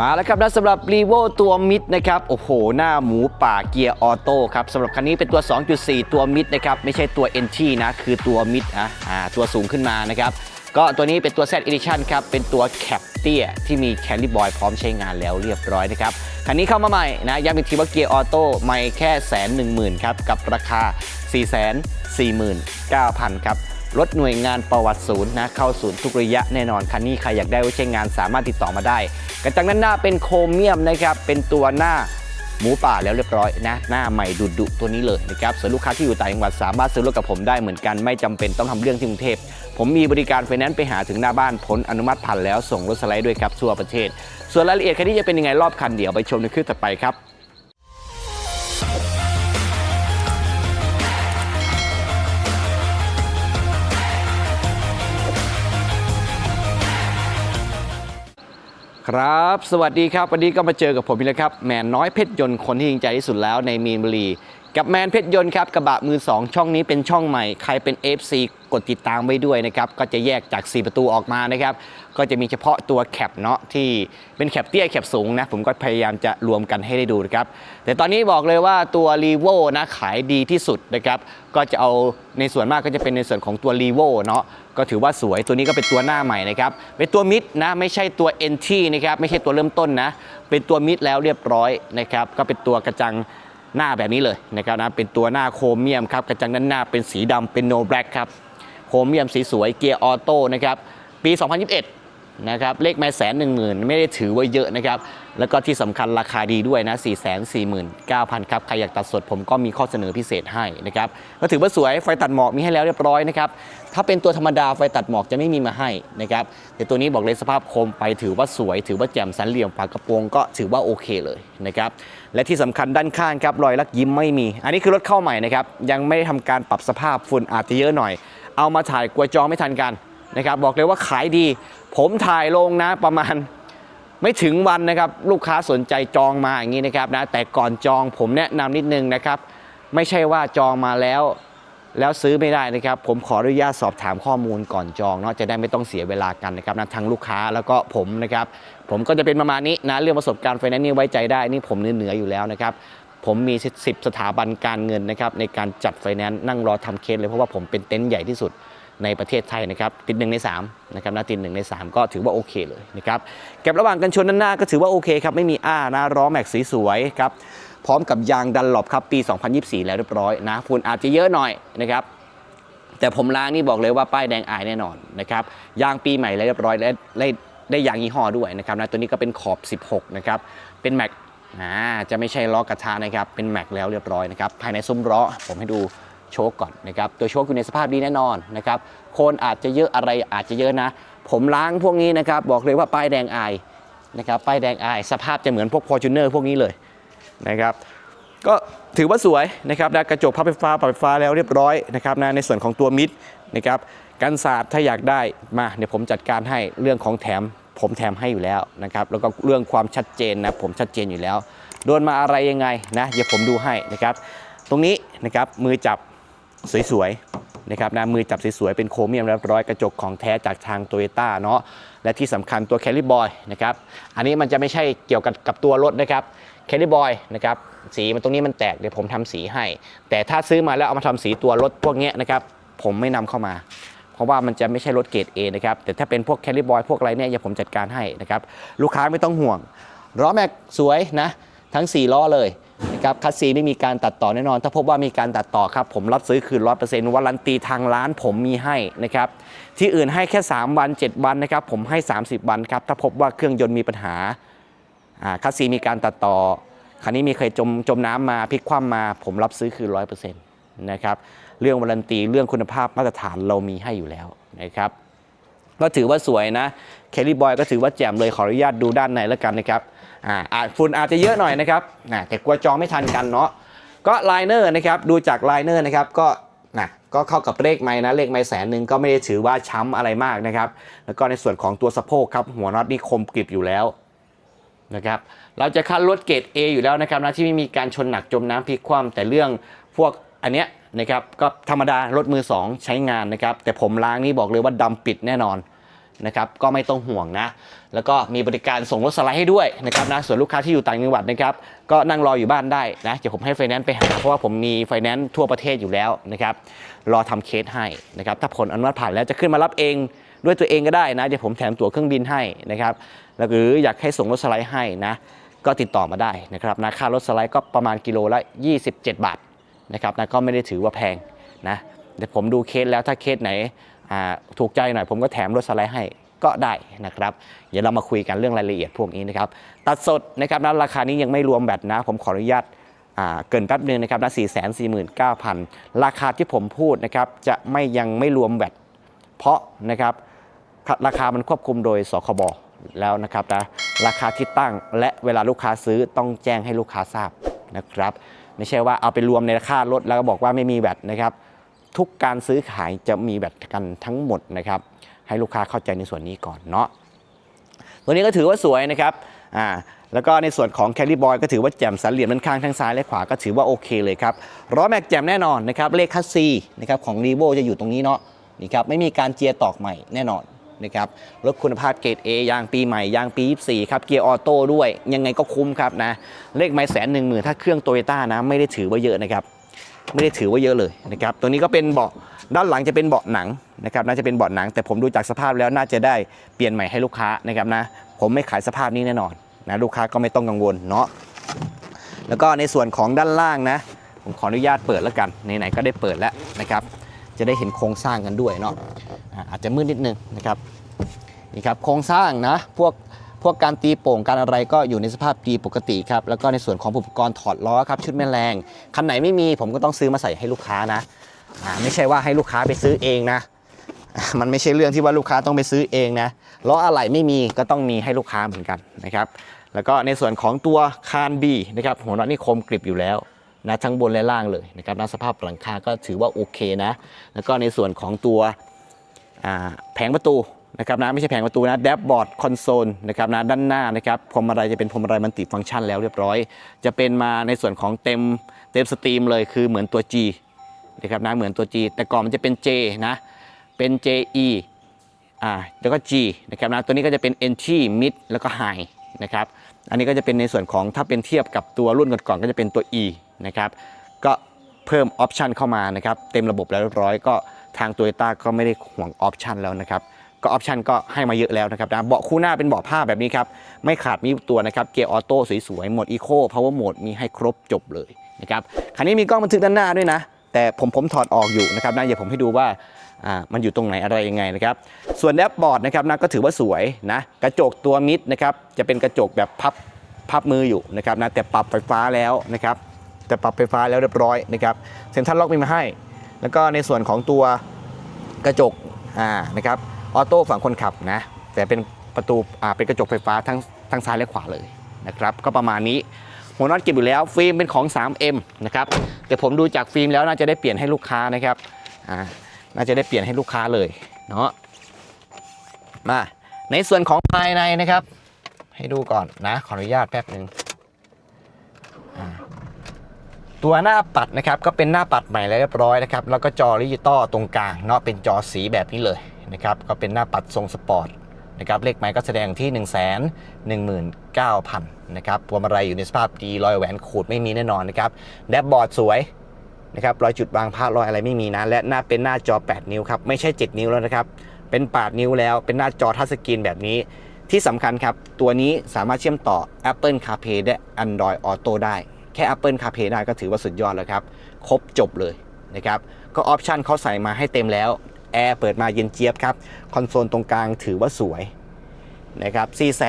มาแล้วครับและสำหรับรีโวตัวมิดนะครับโอ้โห หน้าหมูป่าเกียร์ออโต้ครับสำหรับคันนี้เป็นตัว 2.4 ตัวมิดนะครับไม่ใช่ตัว NT นะคือตัวมิดนะอ่าตัวสูงขึ้นมานะครับก็ตัวนี้เป็นตัว Z Edition ครับเป็นตัวแคปเตี้ยที่มีแคลิบอยพร้อมใช้งานแล้วเรียบร้อยนะครับคันนี้เข้ามาใหม่นะย้ำอีกทีว่าเกียร์ออโต้ใหม่แค่แสนหนึ่งหมื่นครับกับราคา 4 4 9 0 0 0ครับ รถหน่วยงานประวัติศูนย์นะเข้าศูนย์ทุกระยะแน่นอนคันนี้ใครอยากได้ไว้ใช้งานสามารถติดต่อมาได้ กระจังด้านหน้าเป็นโครเมียมนะครับเป็นตัวหน้าหมูป่าแล้วเรียบร้อยนะหน้าใหม่ดุดุตัวนี้เลยนะครับส่วนลูกค้าที่อยู่ต่างจังหวัดสามารถซื้อรถกับผมได้เหมือนกันไม่จำเป็นต้องทำเรื่องที่กรุงเทพผมมีบริการไฟแนนซ์ไปหาถึงหน้าบ้านผลอนุมัติผ่านแล้วส่งรถสไลด์ด้วยครับทั่วประเทศ ส่วนรายละเอียดคันนี้จะเป็นยังไงรอบคันเดี๋ยวไปชมในคลิปถัดไปครับ ครับ สวัสดีครับ วันนี้ก็มาเจอกับผมอีกแล้วครับแมนน้อยเพชรยนต์คนที่จริงใจที่สุดแล้วในมีนบุรี กับแมนเพชรยนต์ครับกระบะมือ 2 ช่องนี้เป็นช่องใหม่ ใครเป็น FC กดติดตามไว้ด้วยนะครับก็จะแยกจาก 4 ประตูออกมานะครับก็จะมีเฉพาะตัวแคปเนาะที่เป็นแคปเตี้ยแคปสูงนะผมก็พยายามจะรวมกันให้ได้ดูนะครับแต่ตอนนี้บอกเลยว่าตัว r e v o นะขายดีที่สุดนะครับก็จะเอาในส่วนมากก็จะเป็นในส่วนของตัว r e v o เนาะก็ถือว่าสวยตัวนี้ก็เป็นตัวหน้าใหม่นะครับเป็นตัวมิดนะไม่ใช่ตัว NT นะครับไม่ใช่ตัวเริ่มต้นนะเป็นตัวมิดแล้วเรียบร้อยนะครับก็เป็นตัวกระจัง หน้าแบบนี้เลยนะครับนะเป็นตัวหน้าโครเมียมครับกระจังด้านหน้าเป็นสีดำเป็นโนแบล็กครับโครเมียมสีสวยเกียร์ออโต้นะครับปี 2021 นะครับเลขแม่แสนหนึ่งหมื่นไม่ได้ถือว่าเยอะนะครับ แล้วก็ที่สำคัญราคาดีด้วยนะ4 4 9 0 0 0ครับใครอยากตัดสดผมก็มีข้อเสนอพิเศษให้นะครับก็ถือว่าสวยไฟตัดหมอกมีให้แล้วเรียบร้อยนะครับถ้าเป็นตัวธรรมดาไฟตัดหมอกจะไม่มีมาให้นะครับแต่ตัวนี้บอกเลยสภาพโคมไปถือว่าสวย ถือว่าแจ่มสันเหลี่ยมฝากระโปรงก็ถือว่าโอเคเลยนะครับและที่สำคัญด้านข้างครับรอยลักยิ้มไม่มี อันนี้คือรถเข้าใหม่นะครับยังไม่ได้ทำการปรับสภาพฝุ่นอาจจะเยอะหน่อย เอามาถ่ายกลัวจองไม่ทันกันนะครับบอกเลยว่าขายดีผมถ่ายลงนะประมาณไม่ถึงวันนะครับลูกค้าสนใจจองมาอย่างนี้นะครับนะแต่ก่อนจองผมแนะนำนิดนึงนะครับ ไม่ใช่ว่าจองมาแล้ว แล้วซื้อไม่ได้นะครับ ผมขออนุญาตสอบถามข้อมูลก่อนจองเนาะจะได้ไม่ต้องเสียเวลากันนะครับนะทั้งลูกค้าแล้วก็ผมนะครับ ผมก็จะเป็นประมาณนี้นะเรื่องประสบการณ์ไฟแนนซ์นี่ไว้ใจได้นี่ผมเหนืออยู่แล้วนะครับผมมี 10 สถาบันการเงินนะครับในการจัดไฟแนนซ์นั่งรอทำเคสเลยเพราะว่าผมเป็นเต็นท์ใหญ่ที่สุด ในประเทศไทยนะครับติดหนึ่งใน3นะครับนะติดหนึ่งใน 3 ก็ถือว่าโอเคเลยนะครับเก็บระหว่างกันชนด้านหน้าก็ถือว่าโอเคครับไม่มีอ้านะล้อแม็กสีสวยครับพร้อมกับยางดันหลบครับปี 2024 แล้วเรียบร้อยนะฝุ่นอาจจะเยอะหน่อยนะครับแต่ผมล้างนี่บอกเลยว่าป้ายแดงอายแน่นอนนะครับยางปีใหม่แล้วเรียบร้อยและได้ได้ยางยี่ห้อด้วยนะครับนะตัวนี้ก็เป็นขอบ 16 นะครับเป็นแม็กจะไม่ใช่ล้อกระทะนะครับเป็นแม็กแล้วเรียบร้อยนะครับภายในซุ้มล้อผมให้ดู โชคก่อนนะครับตัวโชคอยู่ในสภาพดีแน่นอนนะครับคนอาจจะเยอะอะไรอาจจะเยอะนะ ผมล้างพวกนี้นะครับบอกเลยว่าป้ายแดงอายนะครับป้ายแดงอายสภาพจะเหมือนพวก f o r t u n e r พวกนี้เลยนะครับก็ถือว่าสวยนะครับนะกระจกพับไฟฟ้าปรับไฟฟ้าแล้วเรียบร้อยนะครับนะในส่วนของตัวมิดนะครับกันศาสตร์ถ้าอยากได้มาเดี๋ยวผมจัดการให้เรื่องของแถมผมแถมให้อยู่แล้วนะครับแล้วก็เรื่องความชัดเจนนะผมชัดเจนอยู่แล้ว โดนมาอะไรยังไงนะเดี๋ยวผมดูให้นะครับตรงนี้นะครับมือจับ สวยๆนะครับนะมือจับสวยๆเป็นโครเมียมเรียบร้อยกระจกของแท้จากทางโตโยต้าเนาะและที่สำคัญตัวแคลิบอยนะครับอันนี้มันจะไม่ใช่เกี่ยวกับกับตัวรถนะครับแคลิบอยนะครับสีมันตรงนี้มันแตกเดี๋ยวผมทำสีให้ แต่ถ้าซื้อมาแล้วเอามาทำสีตัวรถพวกนี้นะครับผมไม่นำเข้ามา เพราะว่ามันจะไม่ใช่รถเกรด A นะครับแต่ถ้าเป็นพวกแคลิบอยพวกอะไรเนี่ยเดี๋ยวผมจัดการให้นะครับลูกค้าไม่ต้องห่วงล้อแม็กสวยนะทั้ง 4 ล้อเลย นะครับคัสซีไม่มีการตัดต่อแน่นอน ถ้าพบว่ามีการตัดต่อครับ ผมรับซื้อคืนร้อยเปอร์เซ็นต์วารันตีทางร้านผมมีให้นะครับที่อื่นให้แค่ 3 วัน 7 วันนะครับผมให้ 30 วันครับถ้าพบว่าเครื่องยนต์มีปัญหาคัสซีมีการตัดต่อคันนี้มีเคยจมจมน้ำมาพลิกคว่ำมาผมรับซื้อคืนร้อยเปอร์เซ็นต์นะครับเรื่องวารันตีเรื่องคุณภาพมาตรฐานเรามีให้อยู่แล้วนะครับก็ถือว่าสวยนะเคลลี่บอยก็ถือว่าแจ่มเลยขออนุญาตดูด้านในแล้วกันนะครับ อ่าอาจฝุ่นอาจจะเยอะหน่อยนะครับนะแต่กลัวจองไม่ทันกันเนาะก็ไลเนอร์นะครับดูจากไลเนอร์นะครับก็นะก็เข้ากับเลขไม้นะเลขไม้แสนหนึ่งก็ไม่ได้ถือว่าช้ำอะไรมากนะครับแล้วก็ในส่วนของตัวสะโพกครับหัวน็อตนี่คมกริบอยู่แล้วนะครับเราจะคัดรถเกรด A อยู่แล้วนะครับนะที่ไม่มีการชนหนักจมน้ำพลิกคว่ำแต่เรื่องพวกอันเนี้ยนะครับก็ธรรมดารถมือสองใช้งานนะครับแต่ผมล้างนี่บอกเลยว่าดำปิดแน่นอน นะครับก็ไม่ต้องห่วงนะ แล้วก็มีบริการส่งรถสไลด์ให้ด้วยนะครับนะส่วนลูกค้าที่อยู่ต่างจังหวัดนะครับก็นั่งรออยู่บ้านได้นะเดี๋ยวผมให้ไฟแนนซ์ไปหา เพราะว่าผมมีไฟแนนซ์ทั่วประเทศอยู่แล้วนะครับรอทำเคสให้นะครับถ้าผลอนุมัติผ่านแล้วจะขึ้นมารับเองด้วยตัวเองก็ได้นะเดี๋ยวผมแถมตั๋วเครื่องบินให้นะครับแล้วหรืออยากให้ส่งรถสไลด์ให้นะก็ติดต่อมาได้นะครับนะค่ารถสไลด์ก็ประมาณกิโลละ 27 บาทนะครับนะก็ไม่ได้ถือว่าแพงนะเดี๋ยวผมดูเคสแล้วถ้าเคสไหน ถูกใจหน่อยผมก็แถมรถสไลด์ให้ก็ได้นะครับ เดี๋ยวเรามาคุยกันเรื่องรายละเอียดพวกนี้นะครับ ตัดสดนะครับนะราคานี้ยังไม่รวมแบตนะ ผมขออนุญาตเกินแป๊บนึงนะครับนะ4 4 9 0 0 0 ราคาที่ผมพูดนะครับจะไม่ยังไม่รวมแบตเพราะนะครับราคามันควบคุมโดยสคบแล้วนะครับนะราคาที่ตั้งและเวลาลูกค้าซื้อต้องแจ้งให้ลูกค้าทราบนะครับ ไม่ใช่ว่าเอาไปรวมในราคารถแล้วก็บอกว่าไม่มีแบตนะครับ ทุกการซื้อขายจะมีแบตกันทั้งหมดนะครับ ให้ลูกค้าเข้าใจในส่วนนี้ก่อนเนาะตัวนี้ก็ถือว่าสวยนะครับอ่าแล้วก็ในส่วนของแคล r บอยก็ถือว่าแจ่มสันเหลี่ยมด้านข้างทั้งซ้ายและขวาก็ถือว่าโอเคเลยครับล้อแม็กแจ่มแน่นอนนะครับเลขคัสซีนะครับของรีโวจะอยู่ตรงนี้เนาะนี่ครับไม่มีการเจียตอกใหม่แน่นอนนะครับรถคุณภาพเกรด A ยางปีใหม่ยางปี 24 ครับ เกียร์ออโต้ด้วย ยังไงก็คุ้มครับนะ เลขไม่แสนหนึ่งหมื่นถ้าเครื่องโตโยต้านะ ไม่ได้ถือว่าเยอะนะครับ ไม่ได้ถือว่าเยอะเลยนะครับตัวนี้ก็เป็นเบาะด้านหลังจะเป็นเบาะหนังนะครับน่าจะเป็นเบาะหนัง แต่ผมดูจากสภาพแล้วน่าจะได้เปลี่ยนใหม่ให้ลูกค้านะครับนะผมไม่ขายสภาพนี้แน่นอนนะลูกค้าก็ไม่ต้องกังวลเนาะแล้วก็ในส่วนของด้านล่างนะผมขออนุญาตเปิดแล้วกันไหนๆก็ได้เปิดแล้วนะครับ จะได้เห็นโครงสร้างกันด้วยเนาะอ่าอาจจะมืดนิดนึงนะครับนี่ครับโครงสร้างนะพวก พวกการตีโป่งการอะไรก็อยู่ในสภาพดีปกติครับ แล้วก็ในส่วนของอุปกรณ์ถอดล้อครับ ชุดแม่แรงคันไหนไม่มีผมก็ต้องซื้อมาใส่ให้ลูกค้านะไม่ใช่ว่าให้ลูกค้าไปซื้อเองนะมันไม่ใช่เรื่องที่ว่าลูกค้าต้องไปซื้อเองนะล้ออะไหล่ไม่มีก็ต้องมีให้ลูกค้าเหมือนกันนะครับ แล้วก็ในส่วนของตัวคานบีนะครับหัวน็อตนี่คมกริบอยู่แล้วนะทั้งบนและล่างเลยนะครับนะสภาพหลังคาก็ถือว่าโอเคนะ แล้วก็ในส่วนของตัวแผงประตู นะครับนะไม่ใช่แผงประตูนะแดชบอร์ดคอนโซลนะครับนะด้านหน้านะครับพวงมาลัยจะเป็นพวงมาลัยมันติฟังก์ชันแล้วเรียบร้อย จะเป็นมาในส่วนของเต็มเต็มสตรีมเลยคือเหมือนตัว G นะครับนะเหมือนตัว G แต่ก่อนมันจะเป็น J นะเป็น JE อ่าแล้วก็ G นะครับนะตัวนี้ก็จะเป็น Entry Mid แล้วก็ High นะครับอันนี้ก็จะเป็นในส่วนของถ้าเป็นเทียบกับตัวรุ่นก่อนๆก็จะเป็นตัว E นะครับก็เพิ่มออปชันเข้ามานะครับเต็มระบบแล้วเรียบร้อยก็ทางโตโยต้าก็ไม่ได้ห่วงออปชันแล้วนะครับ ก็ออปชันก็ให้มาเยอะแล้วนะครับนะเบาะคู่หน้าเป็นเบาะผ้าแบบนี้ครับ ไม่ขาดมีตัวนะครับ เกียร์ออโต้สวยๆ โหมดอีโคพาวเวอร์โหมดมีให้ครบจบเลยนะครับ คันนี้มีกล้องบันทึกด้านหน้าด้วยนะ แต่ผมผมถอดออกอยู่นะครับนะเดี๋ยวผมให้ดูว่าอ่ามันอยู่ตรงไหนอะไรยังไงนะครับ ส่วนแดชบอร์ดนะครับนะก็ถือว่าสวยนะ กระจกตัวมิดนะครับ จะเป็นกระจกแบบพับพับมืออยู่นะครับนะ แต่ปรับไฟฟ้าแล้วนะครับ แต่ปรับไฟฟ้าแล้วเรียบร้อยนะครับ เซ็นทรัลล็อกมีมาให้ แล้วก็ในส่วนของตัวกระจก อ่า นะครับ ออโต้ฝั่งคนขับนะ แต่เป็นประตูอ่าเป็นกระจกไฟฟ้าทั้งทั้งซ้ายและขวาเลยนะครับ ก็ประมาณนี้หัวน็อตเก็บอยู่แล้วฟิล์มเป็นของ 3M นะครับแต่ผมดูจากฟิล์มแล้วน่าจะได้เปลี่ยนให้ลูกค้านะครับอ่าน่าจะได้เปลี่ยนให้ลูกค้าเลยเนาะมาในส่วนของภายในนะครับ ให้ดูก่อนนะขออนุญาตแป๊บหนึ่งตัวหน้าปัดนะครับก็เป็นหน้าปัดใหม่แล้วเรียบร้อยนะครับแล้วก็จอดิจิตอลตรงกลางเนาะเป็นจอสีแบบนี้เลย นะครับก็เป็นหน้าปัดทรงสปอร์ตนะครับเลขหมายก็แสดงที่ 1 1 9 0 0 0นะครับพวงมาลัยอยู่ในสภาพดีรอยแหวนขูดไม่มีแน่นอนนะครับแดชบอร์ดสวยนะครับรอยจุดวางผ้ารอยอะไรไม่มีนะ และหน้าเป็นหน้าจอ 8 นิ้วครับไม่ใช่ 7 นิ้วแล้วนะครับ เป็น 8 นิ้วแล้วเป็นหน้าจอทัชสกรีนแบบนี้ ที่สำคัญครับ ตัวนี้สามารถเชื่อมต่อ Apple CarPlay และ Android Auto ได้ แค่ Apple CarPlay ได้ก็ถือว่าสุดยอดแล้วครับ ครบจบเลยนะครับ ก็ออปชันเขาใส่มาให้เต็มแล้ว แอร์เปิดมาเย็นเจี๊ยบครับ คอนโซลตรงกลางถือว่าสวยนะครับ4 4 9 0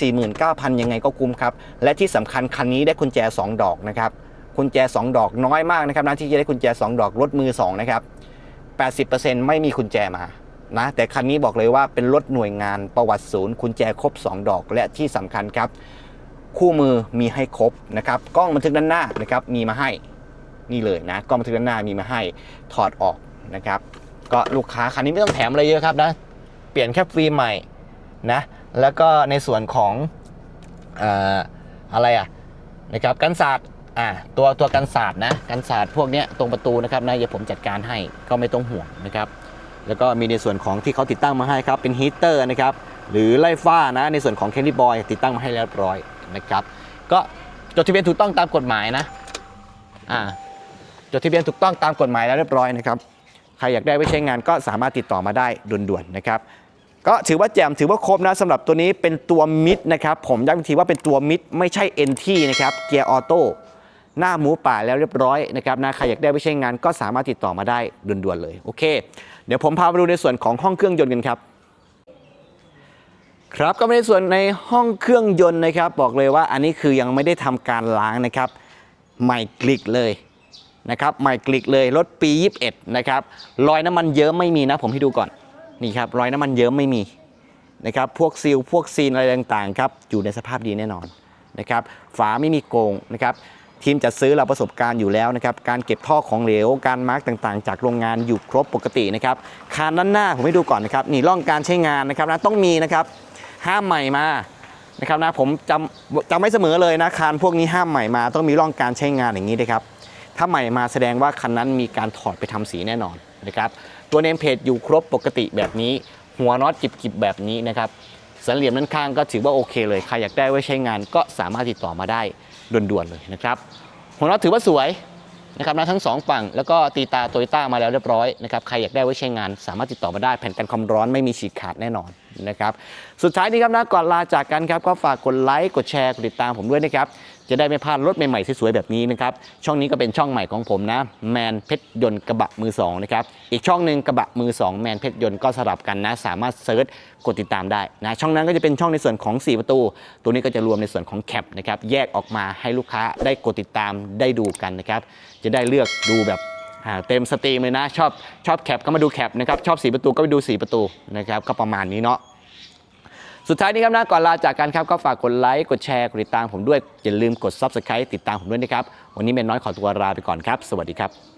0 0 ยังไงก็คุ้มครับ และที่สำคัญคันนี้ได้กุญแจ 2 ดอกนะครับกุญแจ 2 ดอกน้อยมากนะครับนะที่จะได้กุญแจ 2 ดอกรถมือ 2 นะครับ 80%ไม่มีกุญแจมานะแต่คันนี้บอกเลยว่าเป็นรถหน่วยงานประวัติศูนย์กุญแจครบ 2 ดอก และที่สำคัญครับ คู่มือมีให้ครบนะครับกล้องบันทึกด้านหน้านะครับมีมาให้นี่เลยนะกล้องบันทึกด้านหน้ามีมาให้ถอดออกนะครับ ก็ลูกค้าคันนี้ไม่ต้องแถมอะไรเยอะครับนะ เปลี่ยนแค่ฟิล์มใหม่นะ แล้วก็ในส่วนของอออะไรอะนะครับกันศาสตร์อ่าตัวตัวกันศาสตร์นะกันศาสตร์พวกเนี้ยตรงประตูนะครับนะเดี๋ยวผมจัดการให้ก็ไม่ต้องห่วงนะครับ แล้วก็มีในส่วนของที่เขาติดตั้งมาให้ครับเป็นฮีเตอร์นะครับหรือไล่ฟ้านะในส่วนของแคนดี้บอยติดตั้งมาให้เรียบร้อยนะครับ ก็จดทะเบียนถูกต้องตามกฎหมายนะอ่าจดทะเบียนถูกต้องตามกฎหมายแล้วเรียบร้อยนะครับ ใครอยากได้ไว้ใช้งานก็สามารถติดต่อมาได้ด่วนๆนะครับก็ถือว่าแจ่มถือว่าครบนะสำหรับตัวนี้เป็นตัวมิดนะครับผมย้ำอีกทีว่าเป็นตัวมิดไม่ใช่ NT นะครับเกียร์ออโต้หน้าหมูป่าแล้วเรียบร้อยนะครับนะใครอยากได้ไปใช้งานก็สามารถติดต่อมาได้ด่วนๆเลยโอเค เดี๋ยวผมพาไปดูในส่วนของห้องเครื่องยนต์กันครับครับก็ในส่วนในห้องเครื่องยนต์นะครับ บอกเลยว่าอันนี้คือยังไม่ได้ทำการล้างนะครับใหม่กลิกเลย นะครับใหม่กลิกเลยรถปี 21 นะครับรอยน้ำมันเยิ้มไม่มีนะ ผมให้ดูก่อนนี่ครับรอยน้ำมันเยิ้มไม่มีนะครับพวกซีลพวกซีนอะไรต่างๆครับอยู่ในสภาพดีแน่นอนนะครับฝาไม่มีโกงนะครับทีมจัดซื้อเราประสบการณ์อยู่แล้วนะครับการเก็บท่อของเหลว การมาร์กต่างๆ จากโรงงานอยู่ครบปกตินะครับคานด้านหน้าผมให้ดูก่อนนะครับนี่ร่องการใช้งานนะครับนะต้องมีนะครับห้ามใหม่มานะครับนะผมจำจำไม่เสมอเลยนะคานพวกนี้ห้ามใหม่มา ต้องมีร่องการใช้งานอย่างนี้ด้วยครับ ถ้าใหม่มาแสดงว่าคันนั้นมีการถอดไปทำสีแน่นอนนะครับตัวเนมเพจอยู่ครบปกติแบบนี้ หัวน็อตจิบๆแบบนี้นะครับสันเหลี่ยมด้านข้างก็ถือว่าโอเคเลยใครอยากได้ไว้ใช้งานก็สามารถติดต่อมาได้ด่วนๆเลยนะครับหัวน็อตถือว่าสวยนะครับนะทั้งสองฝั่งแล้วก็ตีตาโตโยต้ามาแล้วเรียบร้อยนะครับใครอยากได้ไว้ใช้งาน สามารถติดต่อมาได้แผ่นกันความร้อนไม่มีฉีกขาดแน่นอนนะครับสุดท้ายนี้ครับนะก่อนลาจากกันครับก็ฝากกดไลค์กดแชร์กดติดตามผมด้วยนะครับ จะได้ไม่พลาดรถใหม่ๆสวยๆแบบนี้นะครับช่องนี้ก็เป็นช่องใหม่ของผมนะแมนเพชรยนต์กระบะมือสองนะครับอีกช่องหนึ่งกระบะมือสองแมนเพชรยนต์ก็สลับกันนะ สามารถเซิร์ชกดติดตามได้นะช่องนั้นก็จะเป็นช่องในส่วนของ 4 ประตู ตัวนี้ก็จะรวมในส่วนของแคปนะครับแยกออกมาให้ลูกค้าได้กดติดตามได้ดูกันนะครับจะได้เลือกดูแบบเต็มสตรีมเลยนะ ชอบชอบแคปก็มาดูแคปนะครับชอบสีประตูก็ไปดูสีประตูนะครับก็ประมาณนี้เนาะ สุดท้ายนี้ครับนะก่อนลาจากกันครับก็ฝากกดไลค์กดแชร์กดติดตามผมด้วยอย่าลืมกด Subscribe ติดตามผมด้วยนะครับวันนี้เมนน้อยขอตัวลาไปก่อนครับ สวัสดีครับ